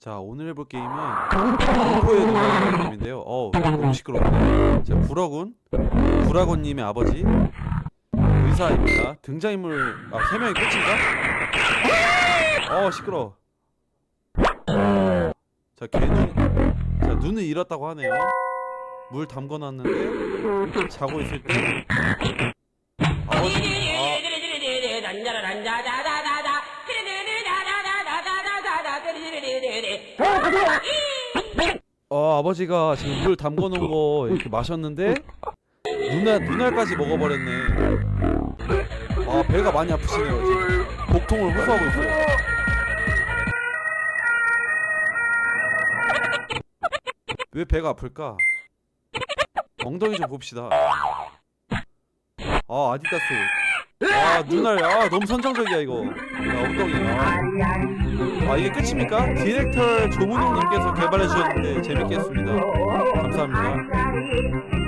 자 오늘 해볼 게임은 공포의 노래라는 게임인데요. 어우 너무 시끄러워. 자 불어군 불아곤님의 아버지 의사입니다. 등장인물 아 세 명이 끝인가? 어 시끄러. 자 걔는 자 눈을 잃었다고 하네요. 물 담궈놨는데 자고 있을 때 아버지 아 어, 아버지가 지금 물 담궈 놓은 거 이렇게 마셨는데 눈알 눈알까지 먹어버렸네. 아 배가 많이 아프시네요 지금. 복통을 호소하고 있어요. 왜 배가 아플까? 엉덩이 좀 봅시다. 아 아디다스. 아 눈알 아 너무 선정적이야 이거. 야, 엉덩이야. 아 이게 끝입니까? 디렉터 조문호님께서 개발해 주셨는데 재밌게 했습니다. 감사합니다.